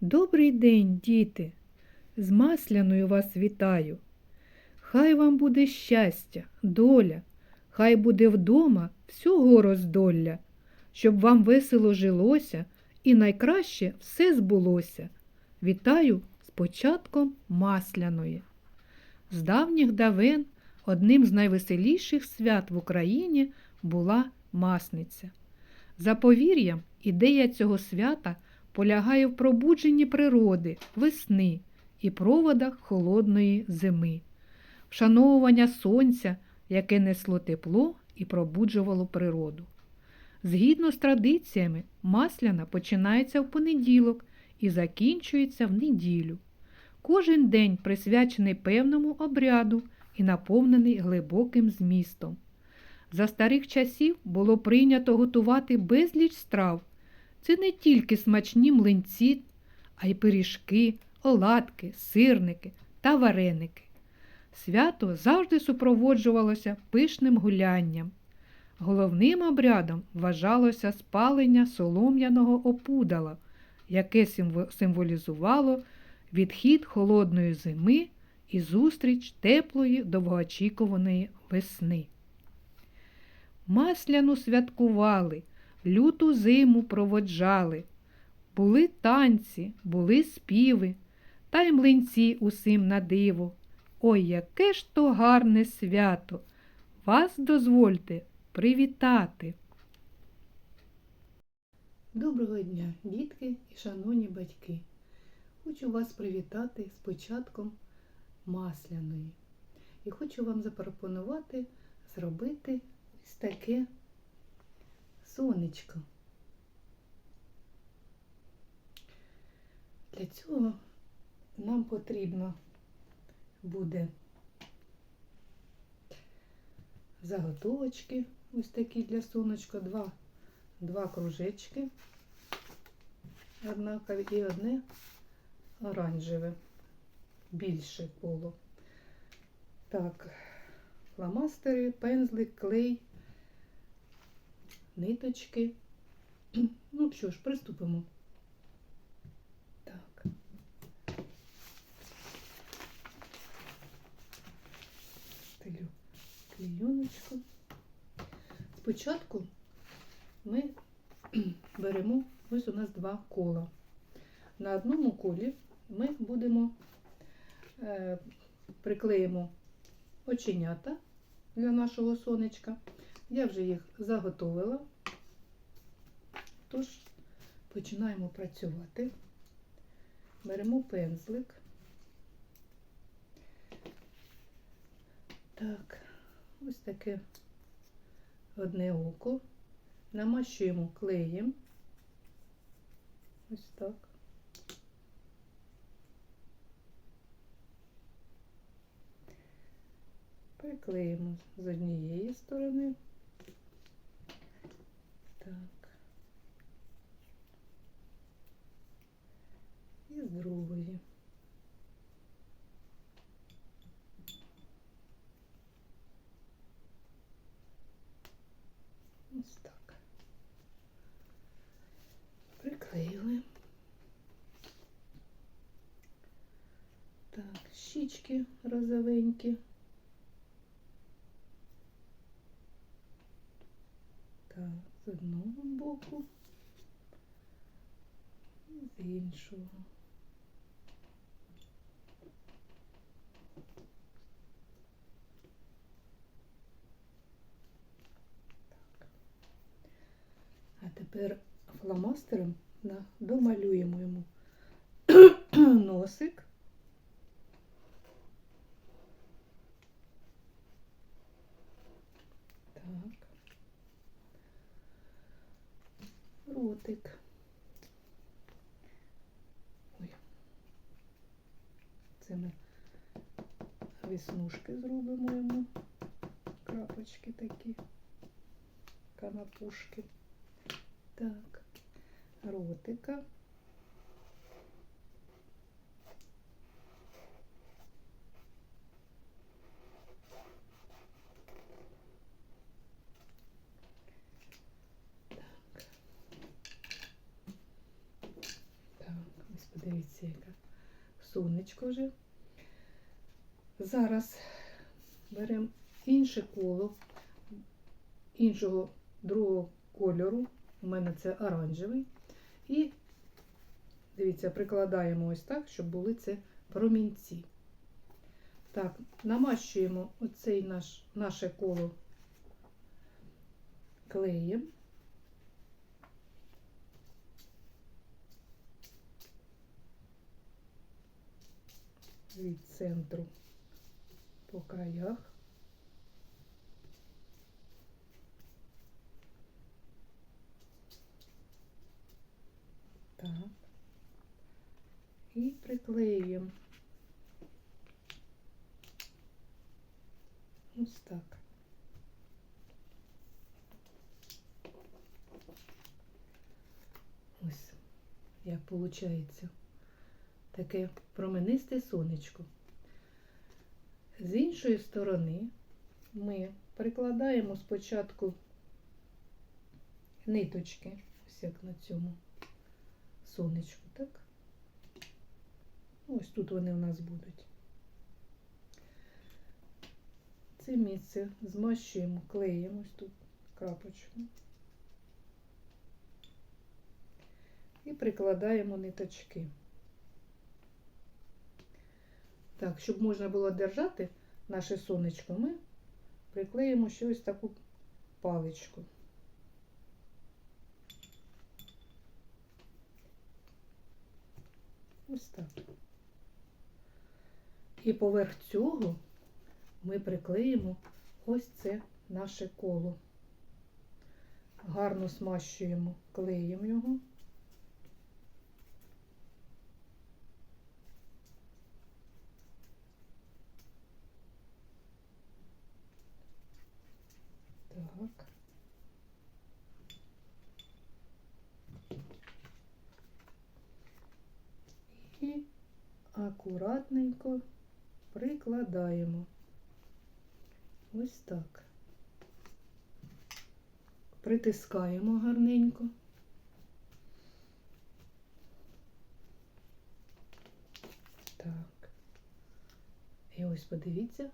Добрий день, діти! З масляною вас вітаю. Хай вам буде щастя, доля, хай буде вдома всього роздолля, щоб вам весело жилося і найкраще все збулося. Вітаю з початком масляної. З давніх давен одним з найвеселіших свят в Україні була Масниця. За повір'ям, ідея цього свята полягає в пробудженні природи, весни і проводах холодної зими, вшановування сонця, яке несло тепло і пробуджувало природу. Згідно з традиціями, масляна починається в понеділок і закінчується в неділю. Кожен день присвячений певному обряду і наповнений глибоким змістом. За старих часів було прийнято готувати безліч страв. Це не тільки смачні млинці, а й пиріжки, оладки, сирники та вареники. Свято завжди супроводжувалося пишним гулянням. Головним обрядом вважалося спалення солом'яного опудала, яке символізувало відхід холодної зими і зустріч теплої довгоочікуваної весни. Масляну святкували, люту зиму проводжали. Були танці, були співи, та й млинці усім на диво. Ой, яке ж то гарне свято! Вас дозвольте привітати. Доброго дня, дітки і шановні батьки. Хочу вас привітати з початком масляної. І хочу вам запропонувати зробити ось таке сонечко. Для цього нам потрібно буде заготовочки, ось такі для сонечка, два, два кружечки, однакові і одне оранжеве, більше коло. Так, фломастери, пензлик, клей, ниточки. Ну що ж, приступимо. Так. Стелю клейоночку. Спочатку ми беремо, ось у нас два кола. На одному колі ми будемо е, приклеїмо оченята для нашого сонечка. Я вже їх заготовила. Тож починаємо працювати. Беремо пензлик. Так, ось таке одне око. Намащуємо клеєм. Ось так. Приклеїмо з однієї сторони. Так. І з другої. Ось так. Приклеїли. Так, щічки розовенькі. Так, з одного боку з іншого. Так. А тепер фломастером домалюємо йому носик. Так. Ротик. Ой. Це ми веснушки зробимо йому. Крапочки такі, канапушки. Так, ротика. Так, ось Подивіться, яке сонечко вже. Зараз беремо інше коло, іншого другого кольору. У мене це оранжевий. І дивіться, прикладаємо ось так, щоб були це промінці. Так, намащуємо оцей наш, наше коло клеєм. Від центру по краях. Так. І приклеюємо. Ось так. Ось як виходить таке променисте сонечко. З іншої сторони ми прикладаємо спочатку ниточки, ось як на цьому сонечку, так? Ось тут вони у нас будуть. Це місце змащуємо клеєм, ось тут крапочку. І прикладаємо ниточки. Так, щоб можна було держати наше сонечко, ми приклеїмо ще ось таку паличку. Ось так. І поверх цього ми приклеїмо ось це наше коло. Гарно смащуємо клеєм його. Так. І акуратненько прикладаємо. Ось так. Притискаємо гарненько. Так. І ось подивіться,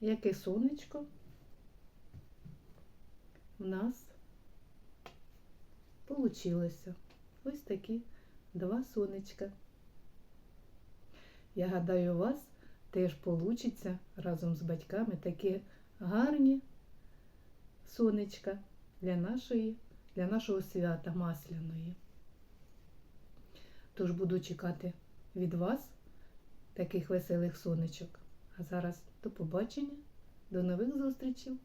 яке сонечко у нас получилося. Ось такі два сонечка. Я гадаю, у вас теж получиться разом з батьками такі гарні сонечка для нашої, для нашого свята масляної. Тож буду чекати від вас таких веселих сонечок. А зараз до побачення, до нових зустрічей!